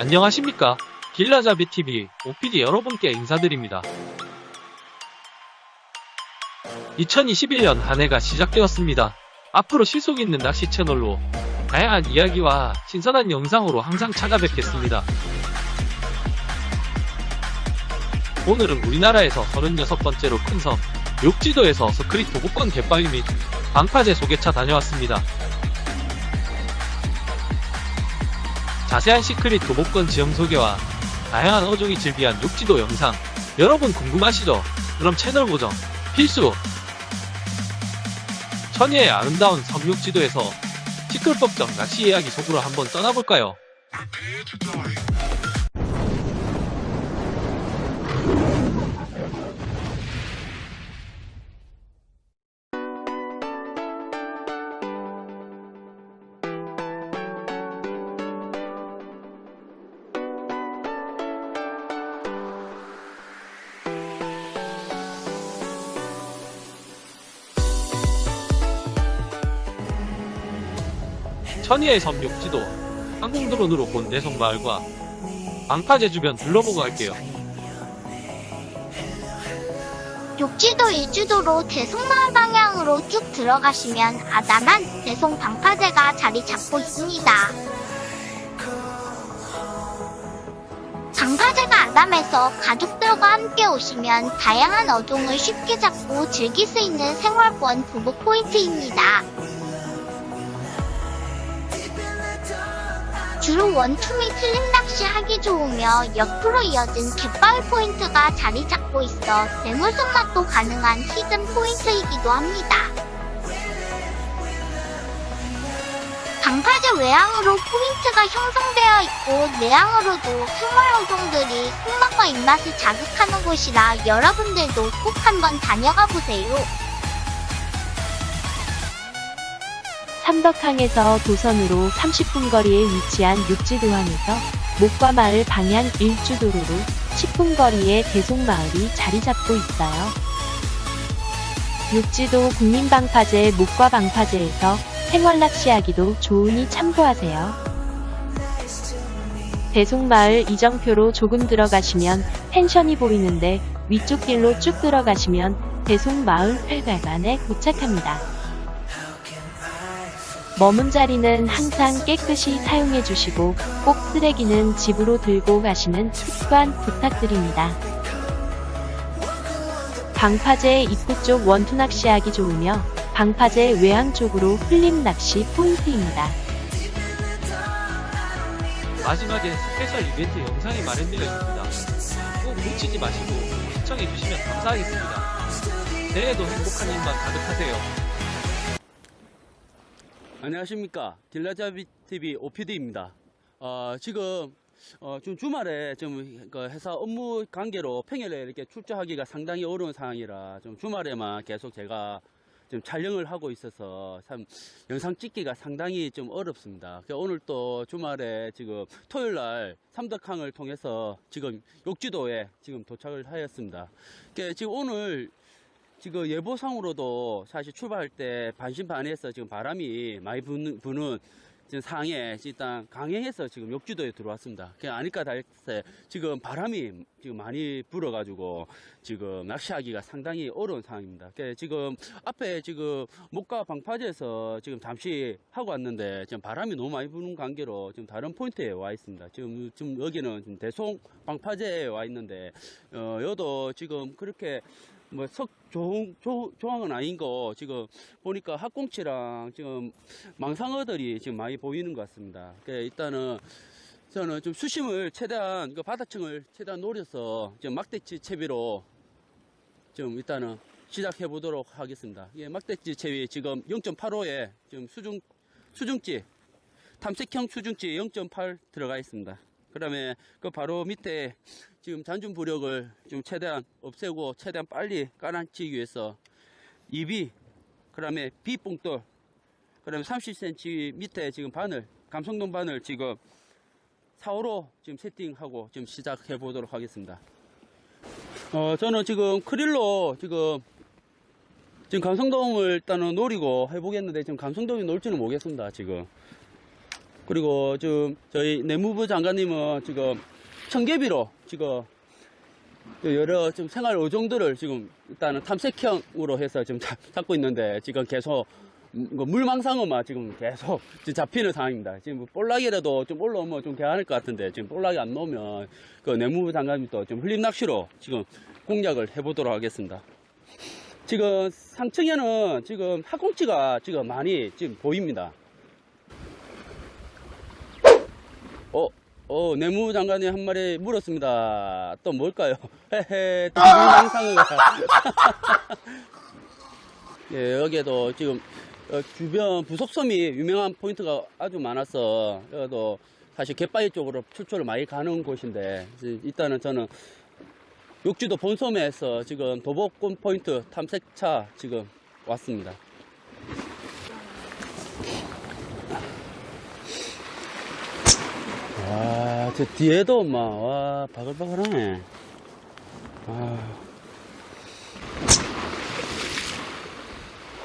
안녕하십니까. 길라잡이TV OPD 여러분께 인사드립니다. 2021년 한 해가 시작되었습니다. 앞으로 실속 있는 낚시 채널로 다양한 이야기와 신선한 영상으로 항상 찾아뵙겠습니다. 오늘은 우리나라에서 36번째로 큰 섬, 욕지도에서 스크릿 도보권 갯바위 및 방파제 소개차 다녀왔습니다. 자세한 시크릿 도보권 지형 소개와 다양한 어종이 즐비한 욕지도 영상 여러분 궁금하시죠? 그럼 채널 고정 필수! 천혜의 아름다운 섬욕지도에서 시끌벅적 낚시 이야기 속으로 한번 떠나볼까요? 천혜의 섬 욕지도 항공 드론으로 본 내성 마을과 방파제 주변 둘러보고 갈게요. 욕지도 일주도로 대송마을 방향으로 쭉 들어가시면 아담한 대송 방파제가 자리 잡고 있습니다. 방파제가 아담해서 가족들과 함께 오시면 다양한 어종을 쉽게 잡고 즐길 수 있는 생활권 부부 포인트입니다. 주로 원투 및 슬림 낚시 하기 좋으며 옆으로 이어진 갯바위 포인트가 자리 잡고 있어 뇌물 손맛도 가능한 히든 포인트이기도 합니다. 방파제 외항으로 포인트가 형성되어 있고 내항으로도 생활 어종들이 손맛과 입맛을 자극하는 곳이라 여러분들도 꼭 한번 다녀가 보세요. 삼덕항에서 도선으로 30분 거리에 위치한 육지도항에서 목과 마을 방향 일주도로로 10분 거리에 대송마을이 자리 잡고 있어요. 육지도 국민방파제 목과 방파제에서 생활낚시하기도 좋으니 참고하세요. 대송마을 이정표로 조금 들어가시면 펜션이 보이는데 위쪽 길로 쭉 들어가시면 대송마을 회관에 도착합니다. 머문 자리는 항상 깨끗이 사용해 주시고 꼭 쓰레기는 집으로 들고 가시는 습관 부탁드립니다. 방파제 입구 쪽 원투 낚시하기 좋으며 방파제 외항 쪽으로 흘림 낚시 포인트입니다. 마지막엔 스페셜 이벤트 영상이 마련되어 있습니다. 꼭 놓치지 마시고 시청해주시면 감사하겠습니다. 새해에도 행복한 일만 가득하세요. 안녕하십니까 딜라자비 TV OPD입니다. 어, 지금 어, 좀 주말에 좀 그 회사 업무 관계로 평일에 이렇게 출조하기가 상당히 어려운 상황이라 좀 주말에만 계속 제가 좀 촬영을 하고 있어서 참 영상 찍기가 상당히 좀 어렵습니다. 오늘 또 주말에 지금 토요일 날 삼덕항을 통해서 지금 욕지도에 지금 도착을 하였습니다. 지금 오늘 지금 예보상으로도 사실 출발할 때 반신반의해서 지금 바람이 많이 부는, 부는 지금 상에 일단 강행해서 지금 욕지도에 들어왔습니다. 그냥 아니까 달세 지금 바람이 지금 많이 불어가지고 지금 낚시하기가 상당히 어려운 상황입니다. 그래서 지금 앞에 지금 목과 방파제에서 지금 잠시 하고 왔는데 지금 바람이 너무 많이 부는 관계로 지금 다른 포인트에 와 있습니다. 지금 지금 여기는 지금 대송 방파제에 와 있는데 어 여도 지금 그렇게 뭐석 좋은 조, 조항은 아닌 거 지금 보니까 학꽁치랑 지금 망상어들이 지금 많이 보이는 것 같습니다. 그래서 일단은 저는 좀 수심을 최대한 그 바닥층을 최대한 노려서 지금 막대치 채비로 좀 일단은 시작해 보도록 하겠습니다. 예, 막대치 채비 지금 0.85에 지금 수중 수중지 탐색형 수중지 0.8 들어가 있습니다. 그 다음에 그 바로 밑에 지금 잔중 부력을 좀 최대한 없애고 최대한 빨리 깔아치기 위해서 입이 그다음에 비뽕돌 그 다음에 30cm 밑에 지금 바늘 감성동 바늘 지금 4호로 지금 세팅하고 지금 시작해 보도록 하겠습니다. 어 저는 지금 크릴로 지금 지금 감성동을 일단은 노리고 해보겠는데 지금 감성동이 놀지는 모르겠습니다 지금 그리고 지금 저희 내무부 장관님은 지금 청개비로 지금 여러 좀 생활 어종들을 지금 일단은 탐색형으로 해서 지금 잡- 잡고 있는데 지금 계속 음, 그 물망상어만 지금 계속 지금 잡히는 상황입니다. 지금 뭐 볼락이라도 좀 올라오면 좀 괜찮을 것 같은데 지금 볼락이 안 나오면 그 내무부 장관님 또좀 흘림 낚시로 지금 공략을 해보도록 하겠습니다. 지금 상층에는 지금 학꽁치가 지금 많이 지금 보입니다. 어, 어, 내무부 장관이 한 마리 물었습니다. 또 뭘까요? 헤헤, 또 물망상어가. 예, 여기에도 지금 어, 주변 부속섬이 유명한 포인트가 아주 많아서 여기도 사실 갯바위 쪽으로 출조를 많이 가는 곳인데 일단은 저는 욕지도 본섬에서 지금 도복군 포인트 탐색차 지금 왔습니다. 와, 저 뒤에도 막, 와, 바글바글하네. 아.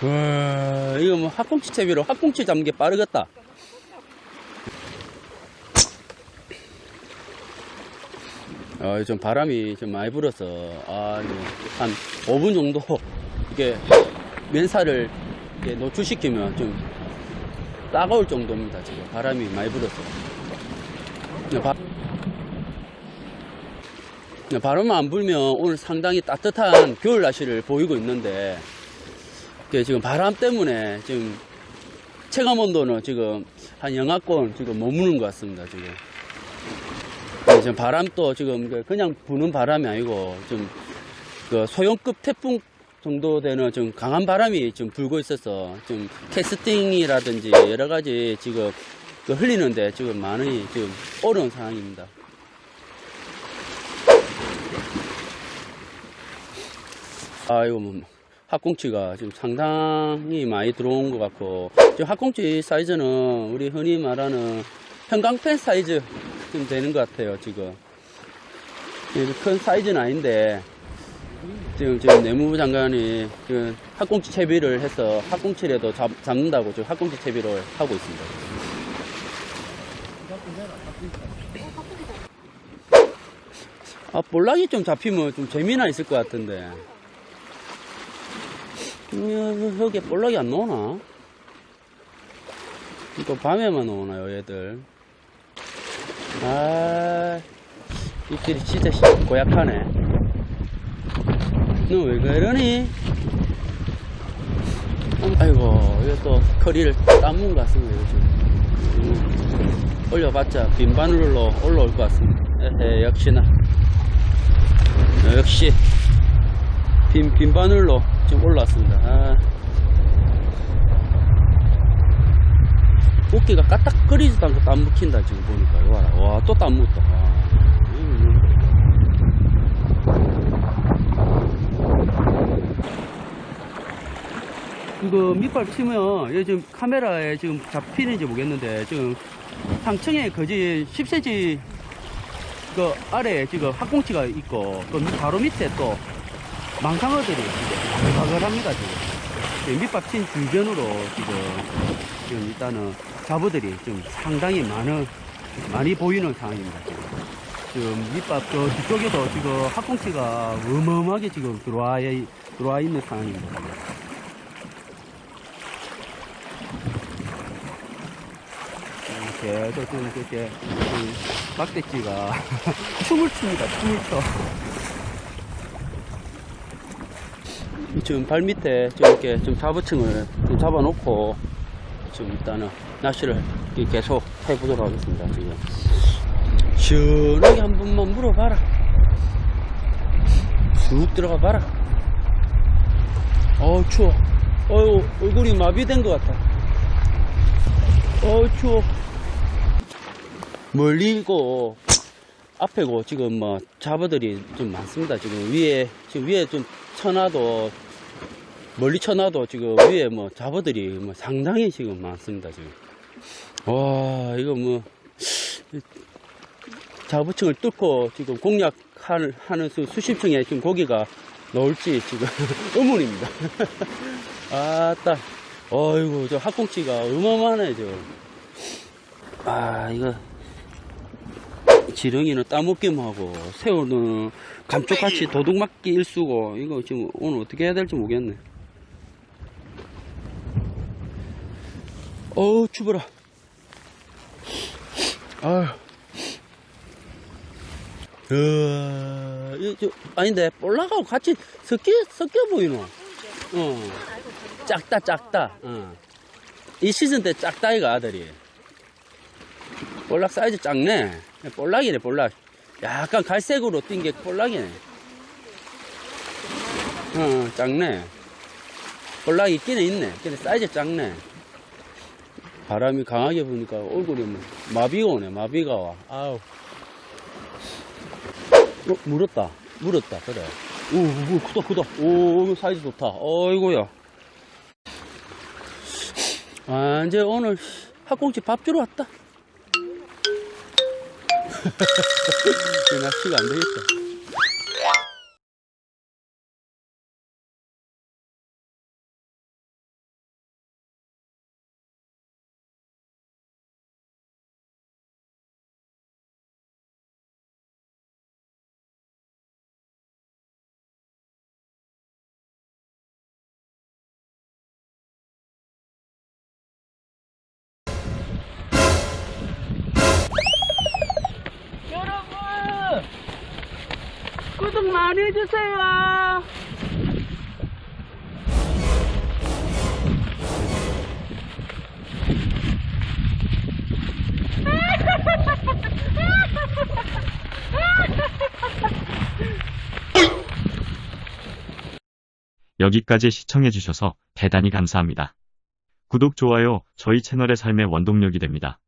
와, 이거 뭐 학꽁치 채비로 학꽁치 잡는 게 빠르겠다. 어, 좀 바람이 좀 많이 불어서, 아, 한 5분 정도, 이게, 면사를 노출시키면 좀 따가울 정도입니다, 지금. 바람이 많이 불어서. 네, 바, 네, 바람만 안 불면 오늘 상당히 따뜻한 겨울 날씨를 보이고 있는데, 지금 바람 때문에 지금 체감 온도는 지금 한 영하권 지금 머무는 것 같습니다, 지금. 네, 지금 바람도 지금 그 그냥 부는 바람이 아니고 좀 그 소형급 태풍 정도 되는 좀 강한 바람이 지금 불고 있어서 좀 캐스팅이라든지 여러 가지 지금 그 흘리는데 지금 많이 지금 어려운 상황입니다. 아, 이거 뭐, 학꽁치가 지금 상당히 많이 들어온 것 같고, 지금 학꽁치 사이즈는 우리 흔히 말하는 형광펜 사이즈 좀 되는 것 같아요, 지금. 이큰 사이즈는 아닌데, 지금, 지금 내무부 장관이 그 학꽁치 채비를 해서 학꽁치라도 잡, 잡는다고 지금 학꽁치 채비를 하고 있습니다. 아, 볼락이 좀 잡히면 좀 재미나 있을 것 같은데. 음, 여기 볼락이 안 나오나? 또 밤에만 나오나요, 얘들? 아, 이들이 진짜 씨- 고약하네. 너 왜 그러니? 음, 아이고, 이거 또 커리를 땀문 것 같습니다, 요즘. 음, 올려봤자 빈바늘로 올라올 것 같습니다. 에헤, 역시나. 어, 역시, 빈, 빈 바늘로 지금 올라왔습니다. 아. 어깨가 까딱거리지도 않고 땀 묻힌다, 지금 보니까. 이거 봐라. 와, 또 땀. 와. 음. 이거 밑발 치면, 여기 지금 카메라에 지금 잡히는지 모르겠는데, 지금 상층에 거지 10cm 그 아래에 지금 학꽁치가 있고, 그 바로 밑에 또 망상어들이 이제 바글바글합니다, 지금. 지금 밑밥 친 주변으로 지금, 지금 일단은 자부들이 좀 상당히 많은, 많이 보이는 상황입니다, 지금. 지금 밑밥 저 뒤쪽에도 지금 학꽁치가 어마어마하게 지금 들어와, 있- 들어와 있는 상황입니다. 지금. 음, 계속 좀 이렇게 좀 막대지가 춤을 춥니다. 춤을 춰. 지금 발 밑에 좀 이렇게 좀 잡어층을 좀 잡아놓고 지금 일단은 낚시를 계속 해보도록 하겠습니다. 지금 시원하게 한 번만 물어봐라. 쑥 들어가 봐라. 어우 추워. 어우 얼굴이 마비된 것 같아. 어우 추워. 멀리고 앞에고 지금 뭐 잡어들이 좀 많습니다. 지금 위에 지금 위에 좀 쳐놔도 멀리 쳐놔도 지금 위에 뭐 잡어들이 뭐 상당히 지금 많습니다. 지금 와 이거 뭐 잡어층을 뚫고 지금 공략하는 하는 수, 수십 층에 지금 고기가 나올지 지금 의문입니다. 아따 어이구 저 학꽁치가 어마어마하네 지금 아, 이거. 지렁이는 따먹김하고, 새우는 감쪽같이 도둑맞기 일수고, 이거 지금 오늘 어떻게 해야 될지 모르겠네. 어우, 추워라. 아휴. 으아, 이, 저, 아닌데, 볼락하고 같이 섞여, 섞여 보이노? 어. 작다, 작다. 어. 이 시즌 때 작다, 이가 아들이. 볼락 사이즈 작네. 볼락이네, 볼락. 약간 갈색으로 띈 게 볼락이네. 어, 작네. 볼락이 있기는 있네. 근데 사이즈 작네. 바람이 강하게 부니까 얼굴이 뭐 마비가 오네, 마비가 와. 아우. 어, 물었다. 물었다. 그래. 오, 오, 크다, 크다. 오, 사이즈 좋다. 어이구야. 아, 이제 오늘 학꽁치 밥 주러 왔다. 이제 낚시가 안 되겠다. 구독 많이 해주세요! 여기까지 시청해주셔서 대단히 감사합니다. 구독, 좋아요, 저희 채널의 삶의 원동력이 됩니다.